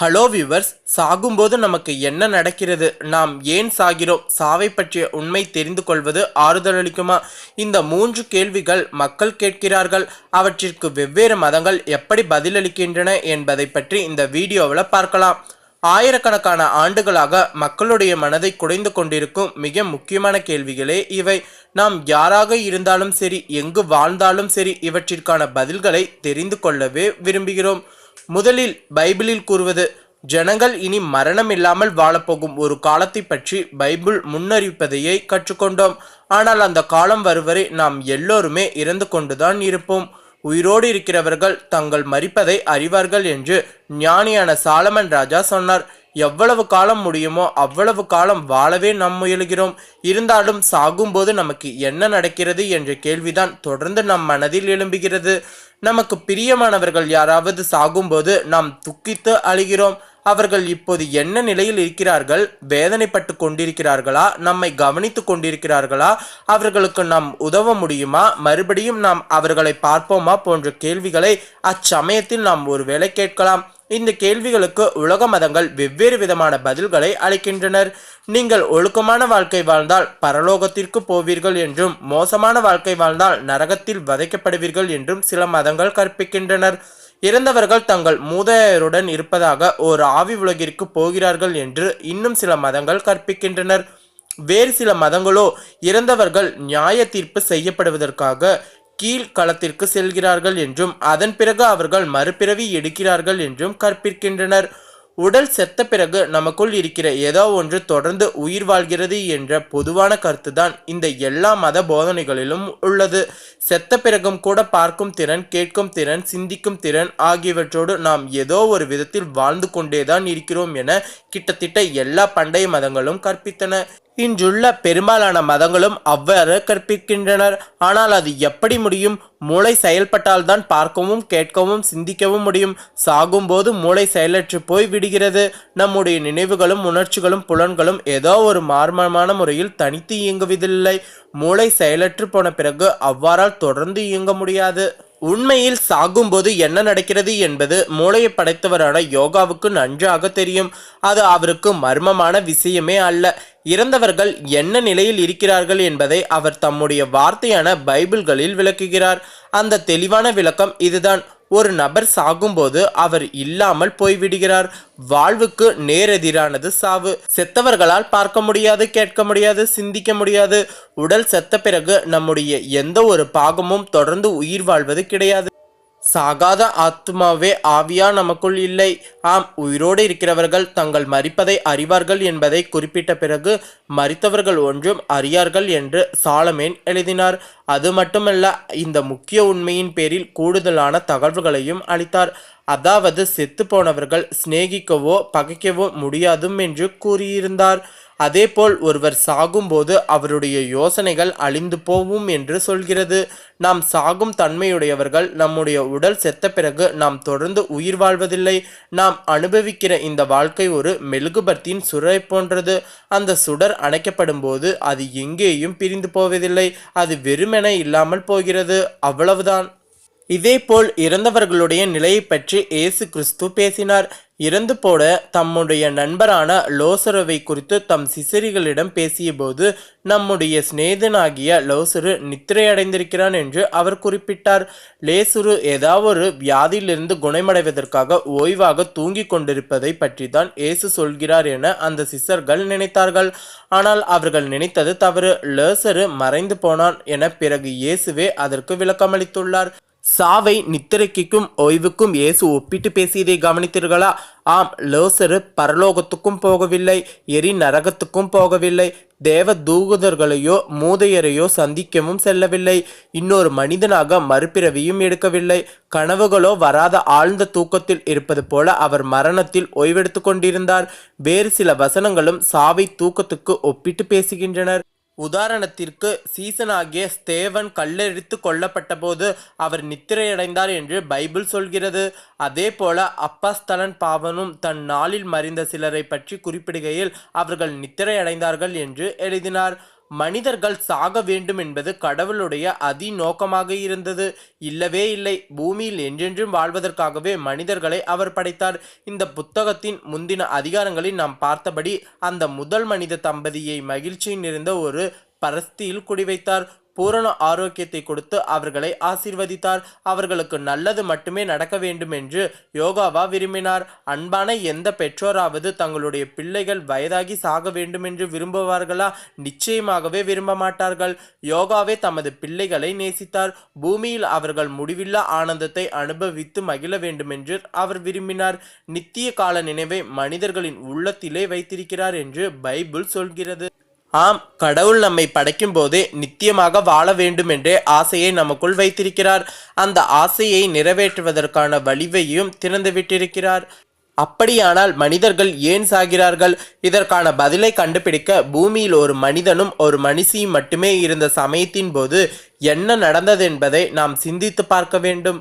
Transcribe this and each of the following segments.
Hello viewers சாகும்போது நமக்கு என்ன நடக்கிறது? நாம் ஏன் சாகிறோம்? சாவை பற்றிய உண்மை தெரிந்து கொள்வது ஆறுதலளிக்குமா இந்த மூன்று கேள்விகள் மக்கள் கேட்கிறார்கள். அவற்றிற்கு வெவ்வேறு மதங்கள் எப்படி பதிலளிக்கின்றன என்பதை பற்றி இந்த வீடியோவில் பார்க்கலாம். ஆயிரக்கணக்கான ஆண்டுகளாக மக்களுடைய மனதை குடைந்து கொண்டிருக்கும் மிக முக்கியமான கேள்விகளே இவை. நாம் யாராக இருந்தாலும் சரி எங்கு வாழ்ந்தாலும் சரி இவற்றிற்கான பதில்களை தெரிந்து கொள்ளவே விரும்புகிறோம். முதலில் பைபிளில் கூறுவது ஜனங்கள் இனி மரணம் இல்லாமல் வாழப்போகும். ஒரு காலத்தை பற்றி பைபிள் முன்னறிவிப்பதையே கற்றுக்கொண்டோம். ஆனால் அந்த காலம் வருவரை நாம் எல்லோருமே இறந்து கொண்டுதான் இருப்போம். உயிரோடு இருக்கிறவர்கள் தங்கள் மறிப்பதை அறிவார்கள் என்று ஞானியான சாலமன் ராஜா சொன்னார். எவ்வளவு காலம் முடியுமோ அவ்வளவு காலம் வாழவே நாம் முயலுகிறோம். இருந்தாலும் சாகும்போது நமக்கு என்ன நடக்கிறது? என்ற கேள்விதான் தொடர்ந்து நம் மனதில் எழும்புகிறது. நமக்கு பிரியமானவர்கள் யாராவது சாகும்போது நாம் துக்கித்து அழுகிறோம் அவர்கள் இப்போது என்ன நிலையில் இருக்கிறார்கள்? வேதனைப்பட்டு கொண்டிருக்கிறார்களா? நம்மை கவனித்து கொண்டிருக்கிறார்களா? அவர்களுக்கு நாம் உதவ முடியுமா? மறுபடியும் நாம் அவர்களை பார்ப்போமா போன்ற கேள்விகளை அச்சமயத்தில் நாம் ஒருவேளை கேட்கலாம். இந்த கேள்விகளுக்கு உலக மதங்கள் வெவ்வேறு விதமான பதில்களை அளிக்கின்றனர். நீங்கள் ஒழுக்கமான வாழ்க்கை வாழ்ந்தால் பரலோகத்திற்கு போவீர்கள் என்றும் மோசமான வாழ்க்கை வாழ்ந்தால் நரகத்தில் வதைக்கப்படுவீர்கள் என்றும் சில மதங்கள் கற்பிக்கின்றனர். இறந்தவர்கள் தங்கள் மூதையருடன் இருப்பதாக ஒரு ஆவி உலகிற்கு போகிறார்கள் என்று இன்னும் சில மதங்கள் கற்பிக்கின்றனர். வேறு சில மதங்களோ இறந்தவர்கள் நியாய தீர்ப்பு செய்யப்படுவதற்காக கீழ்களத்திற்கு செல்கிறார்கள் என்றும் அதன் பிறகு அவர்கள் மறுபிறவி எடுக்கிறார்கள் என்றும் கற்பிக்கின்றனர். உடல் செத்த பிறகு நமக்குள் இருக்கிற ஏதோ ஒன்று தொடர்ந்து உயிர் வாழ்கிறது என்ற பொதுவான கருத்துதான் இந்த எல்லா மத போதனைகளிலும் உள்ளது. செத்த பிறகும் கூட பார்க்கும் திறன் கேட்கும் திறன் சிந்திக்கும் திறன் ஆகியவற்றோடு நாம் ஏதோ ஒரு விதத்தில் வாழ்ந்து கொண்டேதான் இருக்கிறோம் என கிட்டத்தட்ட எல்லா பண்டைய மதங்களும் கற்பித்தன. இன்றுள்ள பெரும்பாலான மதங்களும் அவ்வாறு கற்பிக்கின்றனர். ஆனால் அது எப்படி முடியும்? மூளை செயல்பட்டால்தான் பார்க்கவும் கேட்கவும் சிந்திக்கவும் முடியும். சாகும்போது மூளை செயலற்று போய் விடுகிறது. நம்முடைய நினைவுகளும் உணர்ச்சிகளும் புலன்களும் ஏதோ ஒரு மார்மமான முறையில் தனித்து இயங்குவதில்லை. மூளை செயலற்று போன பிறகு அவ்வாறால் தொடர்ந்து இயங்க முடியாது. உண்மையில் சாகும்போது என்ன நடக்கிறது என்பது மூளையை படைத்தவரான யோகாவுக்கு நன்றாக தெரியும். அது அவருக்கு மர்மமான விஷயமே அல்ல. இறந்தவர்கள் என்ன நிலையில் இருக்கிறார்கள் என்பதை அவர் தம்முடைய வார்த்தையான பைபிள்களில் விளக்குகிறார். அந்த தெளிவான விளக்கம் இதுதான். ஒரு நபர் சாகும்போது அவர் இல்லாமல் போய்விடுகிறார். வாழ்வுக்கு நேரெதிரானது சாவு. செத்தவர்களால் பார்க்க முடியாது கேட்க முடியாது சிந்திக்க முடியாது. உடல் செத்த பிறகு நம்முடைய எந்த ஒரு பாகமும் தொடர்ந்து உயிர் வாழ்வது கிடையாது. சாகாத ஆத்மாவே ஆவியா நமக்குள் இல்லை. ஆம் உயிரோடு இருக்கிறவர்கள் தங்கள் மறிப்பதை அறிவார்கள் என்பதை குறிப்பிட்ட பிறகு மறித்தவர்கள் ஒன்றும் அறியார்கள் என்று சாலமேன் எழுதினார். அது மட்டுமல்ல இந்த முக்கிய உண்மையின் பேரில் கூடுதலான தகவல்களையும் அளித்தார். அதாவது செத்து போனவர்கள் சிநேகிக்கவோ பகைக்கவோ முடியாதும் என்று கூறியிருந்தார். அதேபோல் ஒருவர் சாகும்போது அவருடைய யோசனைகள் அழிந்து போவும் என்று சொல்கிறது. நாம் சாகும் தன்மையுடையவர்கள் நம்முடைய உடல் செத்த பிறகு நாம் தொடர்ந்து உயிர் வாழ்வதில்லை. நாம் அனுபவிக்கிற இந்த வாழ்க்கை ஒரு மெழுகுபர்த்தியின் சுடரை போன்றது. அந்த சுடர் அணைக்கப்படும் போது அது எங்கேயும் பிரிந்து போவதில்லை. அது வெறுமென இல்லாமல் போகிறது. அவ்வளவுதான். இதேபோல் இறந்தவர்களுடைய நிலையை பற்றி இயேசு கிறிஸ்து பேசினார். இறந்து போட தம்முடைய நண்பரான லோசரவை குறித்து தம் சிசரிகளிடம் பேசியபோது நம்முடைய சிநேதனாகிய லோசரு நித்திரையடைந்திருக்கிறான் என்று அவர் குறிப்பிட்டார். லேசுரு ஏதாவது வியாதியிலிருந்து குணமடைவதற்காக ஓய்வாக தூங்கிக் கொண்டிருப்பதை பற்றி தான் இயேசு சொல்கிறார் என அந்த சிசர்கள் நினைத்தார்கள். ஆனால் அவர்கள் நினைத்தது தவறு. லேசரு மறைந்து போனான் என பிறகு இயேசுவே அதற்கு விளக்கமளித்துள்ளார். சாவை நித்திரைக்கும் ஓய்வுக்கும் இயேசு ஒப்பிட்டு பேசியதை கவனித்தீர்களா? ஆம் லோசரு பரலோகத்துக்கும் போகவில்லை எரி நரகத்துக்கும் போகவில்லை தேவ தூகுதர்களையோ மூதையரையோ சந்திக்கவும் செல்லவில்லை இன்னொரு மனிதனாக மறுபிறவியும் எடுக்கவில்லை கனவுகளோ வராத ஆழ்ந்த தூக்கத்தில் இருப்பது போல அவர் மரணத்தில் ஓய்வெடுத்து கொண்டிருந்தார் வேறு சில வசனங்களும் சாவை தூக்கத்துக்கு ஒப்பிட்டு பேசுகின்றனர். உதாரணத்திற்கு சீசனாகிய ஸ்தேவன் கல்லெறித்து கொல்லப்பட்டபோது அவர் நித்திரையடைந்தார் என்று பைபிள் சொல்கிறது. அதே போல அப்பஸ்தலன் பாவனும் தன் நாளில் மறைந்த சிலரை பற்றி குறிப்பிடுகையில் அவர்கள் நித்திரையடைந்தார்கள் என்று எழுதினார். மனிதர்கள் சாக வேண்டும் என்பது கடவுளுடைய அதி நோக்கமாக இருந்தது. இல்லவே இல்லை. பூமியில் என்றென்றும் வாழ்வதற்காகவே மனிதர்களை அவர் படைத்தார். இந்த புத்தகத்தின் முந்தின அதிகாரங்களில் நாம் பார்த்தபடி அந்த முதல் மனித தம்பதியை மகிழ்ச்சியில் நிறைந்த ஒரு பரஸ்தியில் குடிவைத்தார். பூரண ஆரோக்கியத்தை கொடுத்து அவர்களை ஆசீர்வதித்தார். அவர்களுக்கு நல்லது மட்டுமே நடக்க வேண்டும் என்று யோகாவா விரும்பினார். அன்பான எந்த பெற்றோராவது தங்களுடைய பிள்ளைகள் வயதாகி சாக வேண்டும் என்று விரும்புவார்களா? நிச்சயமாகவே விரும்ப மாட்டார்கள். யோகாவே தமது பிள்ளைகளை நேசித்தார். பூமியில் அவர்கள் முடிவில்லா ஆனந்தத்தை அனுபவித்து மகிழ வேண்டும் என்று அவர் விரும்பினார். நித்திய கால நினைவை மனிதர்களின் உள்ளத்திலே வைத்திருக்கிறார் என்று பைபிள் சொல்கிறது. ஆம் கடவுள் நம்மை படைக்கும் போதே நித்தியமாக வாழ வேண்டும் என்றே ஆசையை நமக்குள் வைத்திருக்கிறார். அந்த ஆசையை நிறைவேற்றுவதற்கான வழிவையும் திறந்து விட்டிருக்கிறார் அப்படியானால் மனிதர்கள் ஏன் சாகிறார்கள்? இதற்கான பதிலை கண்டுபிடிக்க பூமியில் ஒரு மனிதனும் ஒரு மனுஷியும் மட்டுமே இருந்த சமயத்தின் போது என்ன நடந்தது என்பதை நாம் சிந்தித்து பார்க்க வேண்டும்.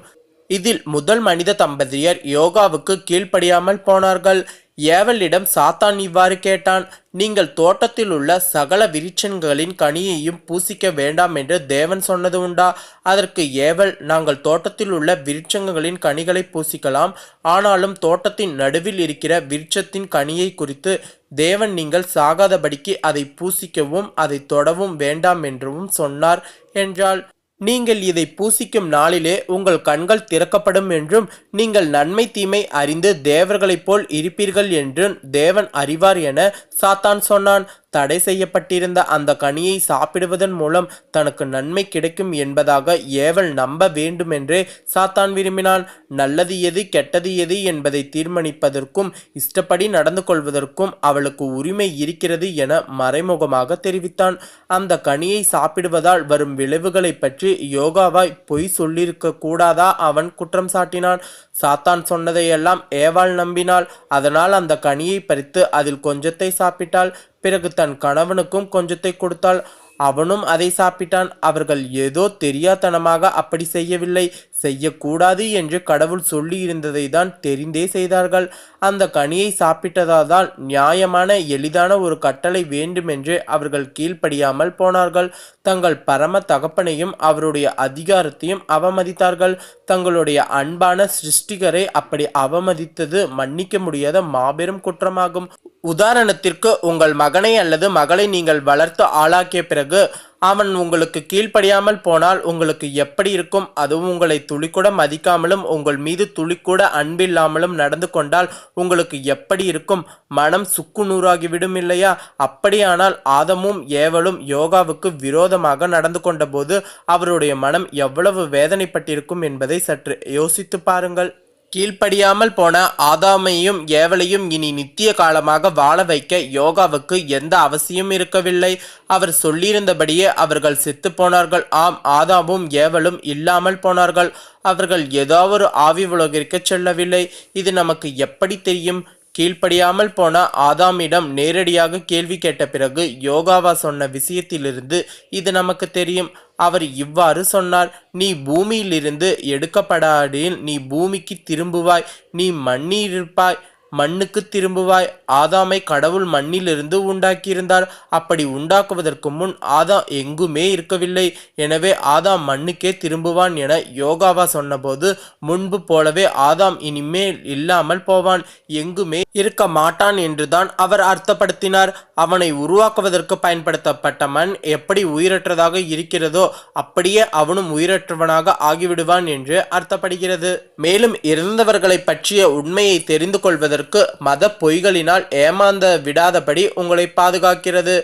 இதில் முதல் மனித தம்பதியர் யோகாவுக்கு கீழ்ப்படியாமல் போனார்கள். ஏவலிடம் சாத்தான் இவ்வாறு கேட்டான் நீங்கள் தோட்டத்தில் உள்ள சகல விரிச்சன்களின் கனியையும் பூசிக்க வேண்டாம் என்று தேவன் சொன்னது உண்டா? அதற்கு ஏவல் நாங்கள் தோட்டத்தில் உள்ள விருட்சங்களின் கனிகளை பூசிக்கலாம் ஆனாலும் தோட்டத்தின் நடுவில் இருக்கிற விருட்சத்தின் கனியை குறித்து தேவன் நீங்கள் சாகாதபடிக்கு அதை பூசிக்கவும் அதை தொடவும் வேண்டாம் என்றும் சொன்னார் என்றால் நீங்கள் இதை பூசிக்கும் நாளிலே உங்கள் கண்கள் திறக்கப்படும் என்றும் நீங்கள் நன்மை தீமை அறிந்து தேவர்களைப் போல் இருப்பீர்கள் என்றும் தேவன் அறிவார் என சாத்தான் சொன்னான். தடை செய்யப்பட்டிருந்த அந்த கனியை சாப்பிடுவதன் மூலம் தனக்கு நன்மை கிடைக்கும் என்பதாக ஏவல் நம்ப வேண்டுமென்றே சாத்தான் விரும்பினான். நல்லது எது கெட்டது எது என்பதை தீர்மானிப்பதற்கும் இஷ்டப்படி நடந்து கொள்வதற்கும் அவளுக்கு உரிமை இருக்கிறது என மறைமுகமாக தெரிவித்தான். அந்த கனியை சாப்பிடுவதால் வரும் விளைவுகளை பற்றி யோகாவாய் பொய் சொல்லியிருக்க கூடாதா அவன் குற்றம் சாட்டினான். சாத்தான் சொன்னதையெல்லாம் ஏவாள் நம்பினாள். அதனால் அந்த கனியை பறித்து அதில் கொஞ்சத்தை சாப்பிட்டாள். பிறகு தன் கணவனுக்கும் கொஞ்சத்தை கொடுத்தாள். அவனும் அதை சாப்பிட்டான். அவர்கள் ஏதோ தெரியாதனமாக அப்படி செய்யவில்லை. செய்யக்கூடாது என்று கடவுள் சொல்லி இருந்ததை தான் தெரிந்தே செய்தார்கள். அந்த கனியை சாப்பிட்டதால் நியாயமான எளிதான ஒரு கட்டளை வேண்டுமென்று அவர்கள் கீழ்ப்படியாமல் போனார்கள். தங்கள் பரம தகப்பனையும் அவருடைய அதிகாரத்தையும் அவமதித்தார்கள். தங்களுடைய அன்பான சிருஷ்டிகரை அப்படி அவமதித்தது மன்னிக்க முடியாத மாபெரும் குற்றமாகும். உதாரணத்திற்கு உங்கள் மகனை அல்லது மகளை நீங்கள் வளர்த்து ஆளாக்கிய பிறகு அவன் உங்களுக்கு கீழ்ப்படியாமல் போனால் உங்களுக்கு எப்படி இருக்கும்? அதுவும் உங்களை துளிக்கூட மதிக்காமலும் உங்கள் மீது துளிக்கூட அன்பில்லாமலும் நடந்து கொண்டால் உங்களுக்கு எப்படி இருக்கும்? மனம் சுக்கு நூறாகிவிடும் இல்லையா? அப்படியானால் ஆதமும் ஏவலும் யோகாவுக்கு விரோதமாக நடந்து கொண்டபோது அவருடைய மனம் எவ்வளவு வேதனைப்பட்டிருக்கும் என்பதை சற்று யோசித்து பாருங்கள். கீழ்ப்படியாமல் போன ஆதாமையும் ஏவலையும் இனி நித்திய காலமாக வாழ வைக்க யோகாவுக்கு எந்த அவசியம் இருக்கவில்லை. அவர் சொல்லியிருந்தபடியே அவர்கள் செத்து போனார்கள். ஆம் ஆதாமும் ஏவலும் இல்லாமல் போனார்கள். அவர்கள் ஏதாவது ஆவி உலகிற்கு செல்லவில்லை. இது நமக்கு எப்படி தெரியும்? கீழ்ப்படியாமல் போன ஆதாமிடம் நேரடியாக கேள்வி கேட்ட பிறகு யோகாவா சொன்ன விஷயத்திலிருந்து இது நமக்கு தெரியும். அவர் இவ்வாறு சொன்னார் நீ பூமியிலிருந்து எடுக்கப்படாடில் நீ பூமிக்கு திரும்புவாய் நீ மண்ணீரிருப்பாய் மண்ணுக்கு திரும்புவாய். ஆதாமை கடவுள் மண்ணிலிருந்து உண்டாக்கியிருந்தார். அப்படி உண்டாக்குவதற்கு முன் ஆதாம் எங்குமே இருக்கவில்லை. எனவே ஆதாம் மண்ணுக்கே திரும்புவான் என யோகாவா சொன்னபோது முன்பு போலவே ஆதாம் இனிமேல் இல்லாமல் போவான். எங்குமே இருக்க மாட்டான் என்றுதான் அவர் அர்த்தப்படுத்தினார். அவனை உருவாக்குவதற்கு பயன்படுத்தப்பட்ட மண் எப்படி உயிரற்றதாக இருக்கிறதோ அப்படியே அவனும் உயிரற்றவனாக ஆகிவிடுவான் என்று அர்த்தப்படுகிறது. மேலும் இறந்தவர்களை பற்றிய உண்மையை தெரிந்து கொள்வதற்கு உங்களுக்கு மத பொய்களினால் ஏமாந்த விடாதபடி உங்களை பாதுகாக்கிறது.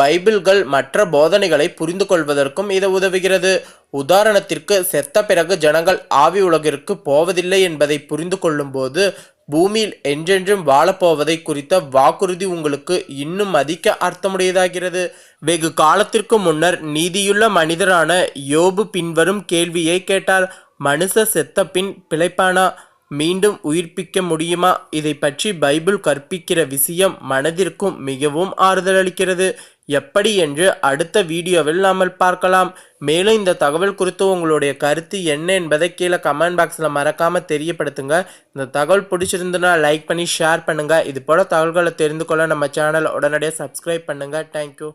பைபிள்கள் மற்ற போதனைகளை புரிந்து கொள்வதற்கும் இது உதவுகிறது. உதாரணத்திற்கு செத்த பிறகு ஜனங்கள் ஆவி உலகிற்கு போவதில்லை என்பதை புரிந்து கொள்ளும்போது பூமியில் என்றென்றும் வாழப்போவதை குறித்த வாக்குறுதி உங்களுக்கு இன்னும் அதிக அர்த்தமுடையதாகிறது. வெகு காலத்திற்கு முன்னர் நீதியுள்ள மனிதரான யோபு பின்வரும் கேள்வியை கேட்டார். மனுஷ செத்த பின் பிழைப்பானா? மீண்டும் உயிர்ப்பிக்க முடியுமா? இதை பற்றி பைபிள் கற்பிக்கிற விஷயம் மனதிற்கும் மிகவும் ஆறுதல் அளிக்கிறது எப்படி என்று அடுத்த வீடியோவில் நாமல் பார்க்கலாம். மேலும் இந்த தகவல் குறித்து உங்களுடைய கருத்து என்ன என்பதை கீழே கமெண்ட் பாக்ஸில் மறக்காமல் தெரியப்படுத்துங்க. இந்த தகவல் பிடிச்சிருந்துன்னா லைக் பண்ணி ஷேர் பண்ணுங்கள் இது போல் தகவல்களை தெரிந்து கொள்ள நம்ம சேனலை உடனடியாக சப்ஸ்கிரைப் பண்ணுங்கள் தேங்க்யூ